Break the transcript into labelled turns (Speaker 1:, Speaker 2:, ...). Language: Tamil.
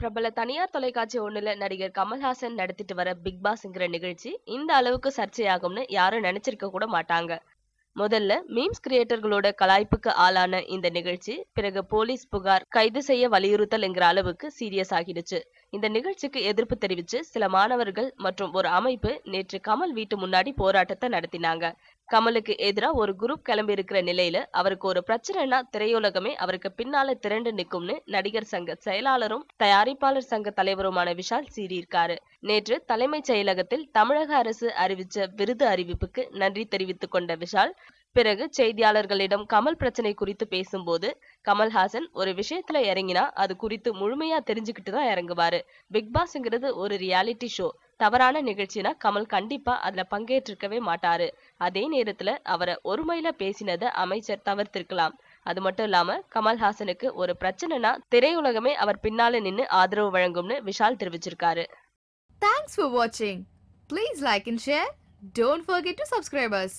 Speaker 1: பிரபல தனியார் தொலைக்காட்சி ஒண்ணுல நடிகர் கமல்ஹாசன் நடத்திட்டு வர பிக் பாஸ்ங்கிற நிகழ்ச்சி இந்த அளவுக்கு சர்ச்சையாகும்னு யாரும் நினைச்சிருக்க கூட மாட்டாங்க. முதல்ல மீம்ஸ் கிரியேட்டர்களோட கலாய்ப்புக்கு ஆளான இந்த நிகழ்ச்சி பிறகு போலீஸ் புகார் கைது செய்ய வலியுறுத்தல் என்கிற அளவுக்கு சீரியஸ் ஆகிடுச்சு. இந்த நிகழ்ச்சிக்கு எதிர்ப்பு தெரிவிச்சு சில மாணவர்கள் மற்றும் ஒரு அமைப்பு நேற்று கமல் வீட்டு முன்னாடி போராட்டத்தை நடத்தினாங்க. கமலுக்கு எதிராக ஒரு குரூப் கிளம்பி இருக்கிற நிலையில அவருக்கு ஒரு பிரச்சனைனா திரையுலகமே அவருக்கு பின்னால திரண்டு நிக்கும்னு நடிகர் சங்க செயலாளரும் தயாரிப்பாளர் சங்க தலைவருமான விஷால் சீறியிருக்காரு. நேற்று தலைமைச் செயலகத்தில் தமிழக அரசு அறிவிச்ச விருது அறிவிப்புக்கு நன்றி தெரிவித்துக் கொண்ட விஷால் பிறகு செய்தியாளர்களிடம் கமல் பிரச்சனை குறித்து பேசும்போது கமல்ஹாசன் ஒரு விஷயத்துல இறங்கினா அது குறித்து முழுமையா தெரிஞ்சுக்கிட்டு தான் இறங்குவாரு. பிக் பாஸ்ங்கிறது ஒரு ரியாலிட்டி ஷோ தவறான நிகழ்ச்சினா கமல் கண்டிப்பா அதுல பங்கேற்றிருக்கவே மாட்டாரு. அதே நேரத்துல அவரை ஒருமையில பேசினதை அமைச்சர் தவிர்த்திருக்கலாம். அது மட்டும் இல்லாம கமல்ஹாசனுக்கு ஒரு பிரச்சனைனா திரையுலகமே அவர் பின்னால நின்னு ஆதரவு வழங்கும்னு விஷால் தெரிவிச்சிருக்காரு.
Speaker 2: தேங்க்ஸ் ஃபார் வாட்சிங் please like and share don't forget to subscribers